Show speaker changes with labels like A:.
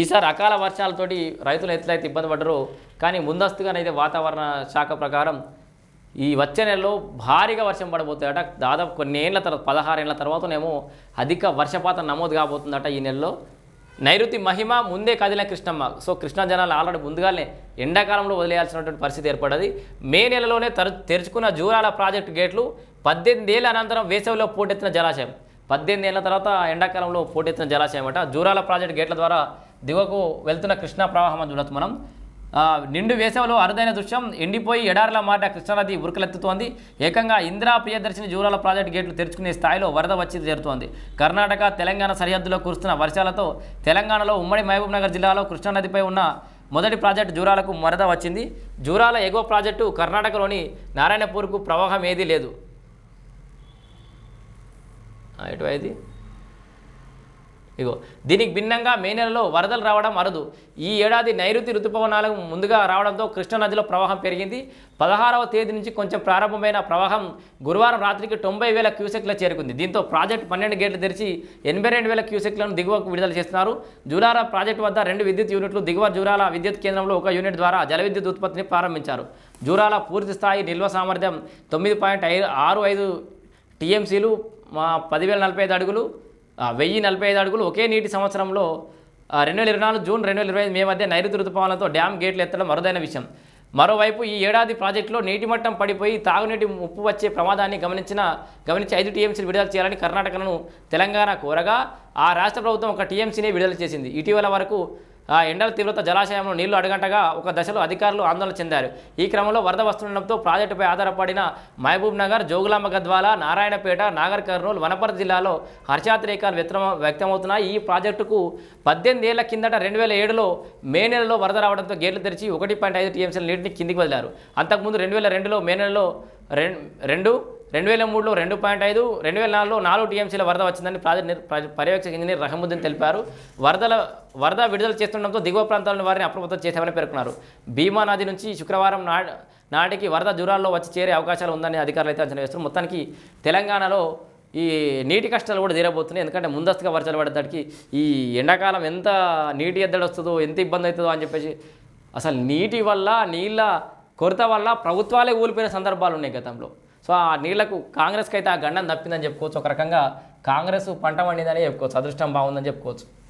A: ఈసారి అకాల వర్షాలతోటి రైతులు ఎట్లయితే ఇబ్బంది పడ్డారో కానీ ముందస్తుగానైతే వాతావరణ శాఖ ప్రకారం ఈ వచ్చే నెలలో భారీగా వర్షం పడబోతుందట. దాదాపు కొన్ని ఏళ్ళ తర్వాత పదహారు ఏళ్ళ తర్వాతనేమో అధిక వర్షపాతం నమోదు కాబోతుందట ఈ నెలలో. నైరుతి మహిమ ముందే కదిలిన కృష్ణమ్మ. సో కృష్ణా జనాలు ఆల్రెడీ ముందుగానే ఎండాకాలంలో వదిలేయాల్సినటువంటి పరిస్థితి ఏర్పడ్డది. మే నెలలోనే తరు తెరుచుకున్న జూరాల ప్రాజెక్టు గేట్లు పద్దెనిమిది ఏళ్ళ అనంతరం వేసవిలో పోటెత్తిన జలాశయం. పద్దెనిమిది ఏళ్ళ తర్వాత ఎండాకాలంలో పోటెత్తిన జలాశయం అట జూరాల ప్రాజెక్టు గేట్ల ద్వారా దిగువకు వెళ్తున్న కృష్ణా ప్రవాహం అని చూడొచ్చు మనం. నిండు వేసవిలో అరుదైన దృశ్యం ఎండిపోయి ఎడారిలా మారిన కృష్ణానది ఉరుకులెత్తుతోంది. ఏకంగా ఇందిరా ప్రియదర్శిని జూరాల ప్రాజెక్టు గేట్లు తెరుచుకునే స్థాయిలో వరద వచ్చి చేరుతోంది. కర్ణాటక తెలంగాణ సరిహద్దులో కురుస్తున్న వర్షాలతో తెలంగాణలో ఉమ్మడి మహబూబ్ నగర్ జిల్లాలో కృష్ణానదిపై ఉన్న మొదటి ప్రాజెక్టు జూరాలకు వరద వచ్చింది. జూరాల ఎగువ ప్రాజెక్టు కర్ణాటకలోని నారాయణపూర్కు ప్రవాహం ఏదీ లేదు. ఆ, ఇగో దీనికి భిన్నంగా మే నెలలో వరదలు రావడం అరదు. ఈ ఏడాది నైరుతి ఋతుపవనాలకు ముందుగా రావడంతో కృష్ణానదిలో ప్రవాహం పెరిగింది. పదహారవ తేదీ నుంచి కొంచెం ప్రారంభమైన ప్రవాహం గురువారం రాత్రికి తొంభై వేల క్యూసెక్ల చేరుకుంది. దీంతో ప్రాజెక్టు పన్నెండు గేట్లు తెరిచి ఎనభై రెండు వేల క్యూసెక్లను దిగువకు విడుదల చేస్తున్నారు. జూలార ప్రాజెక్టు వద్ద రెండు విద్యుత్ యూనిట్లు దిగువ జూరాల విద్యుత్ కేంద్రంలో ఒక యూనిట్ ద్వారా జల విద్యుత్ ఉత్పత్తిని ప్రారంభించారు. జూరాల పూర్తి స్థాయి నిల్వ సామర్థ్యం తొమ్మిది పాయింట్ ఐదు ఆరు ఐదు టీఎంసీలు పదివేల నలభై ఐదు అడుగులు వెయ్యి నలభై ఐదు అడుగులు ఒకే నీటి సంవత్సరంలో రెండు వేల ఇరవై నాలుగు జూన్ రెండు వేల ఇరవై ఐదు మే మధ్య నైరుతి ఋతుపవనాలతో డ్యామ్ గేట్లు ఎత్తడం మరుదైన విషయం. మరోవైపు ఈ ఏడాది ప్రాజెక్టులో నీటి మట్టం పడిపోయి తాగునీటి ముప్పు వచ్చే ప్రమాదాన్ని గమనించిన గమనించి ఐదు టీఎంసీలు విడుదల చేయాలని కర్ణాటకను తెలంగాణ కోరగా ఆ రాష్ట్ర ప్రభుత్వం ఒక టీఎంసీనే విడుదల చేసింది. ఇటీవల వరకు ఆ ఎండల తీవ్రత జలాశయంలో నీళ్ళు అడగంటగా ఒక దశలో అధికారులు ఆందోళన చెందారు. ఈ క్రమంలో వరద వస్తుండటంతో ప్రాజెక్టుపై ఆధారపడిన మహబూబ్ నగర్ జోగులాంబ గద్వాల నారాయణపేట నాగర్ కర్నూలు వనపర్తి జిల్లాలో హర్షాతిరేకాలు విత్రమ వ్యక్తమవుతున్నాయి. ఈ ప్రాజెక్టుకు పద్దెనిమిది ఏళ్ళ కిందట రెండు వేల ఏడులో మే నెలలో వరద రావడంతో గేట్లు తెరిచి ఒకటి పాయింట్ ఐదు టీఎంసీల నీటిని కిందికి వదిలారు. అంతకుముందు రెండు వేల రెండులో మే నెలలో రెండు రెండు వేల మూడులో రెండు పాయింట్ ఐదు రెండు వేల నాలుగులో నాలుగు టీఎంసీల వరద వచ్చిందని ప్రాజెక్ట్ పర్యవేక్షక ఇంజనీర్ రహముద్దీన్ తెలిపారు. వరదల వరద విడుదల చేస్తుండటంతో దిగువ ప్రాంతాలను వారిని అప్రమత్తం చేశామని పేర్కొన్నారు. భీమా నది నుంచి శుక్రవారం నా నాటికి వరద జూరాల్లో వచ్చి చేరే అవకాశాలు ఉందని అధికారులు అయితే అంచనా వేస్తున్నారు. మొత్తానికి తెలంగాణలో ఈ నీటి కష్టాలు కూడా తీరబోతున్నాయి. ఎందుకంటే ముందస్తుగా వర్షాలు పడేదానికి ఈ ఎండాకాలం ఎంత నీటి ఎద్దడి వస్తుందో ఎంత ఇబ్బంది అవుతుందో అని చెప్పేసి అసలు నీటి వల్ల నీళ్ళ కొరత వల్ల ప్రభుత్వాలే ఊలిపోయిన సందర్భాలు ఉన్నాయి గతంలో. సో ఆ నీళ్ళకు కాంగ్రెస్కి అయితే ఆ గండం తప్పిందని చెప్పుకోవచ్చు. ఒక రకంగా కాంగ్రెస్ పంట వండిందని చెప్పుకోవచ్చు. అదృష్టం బాగుందని చెప్పుకోవచ్చు.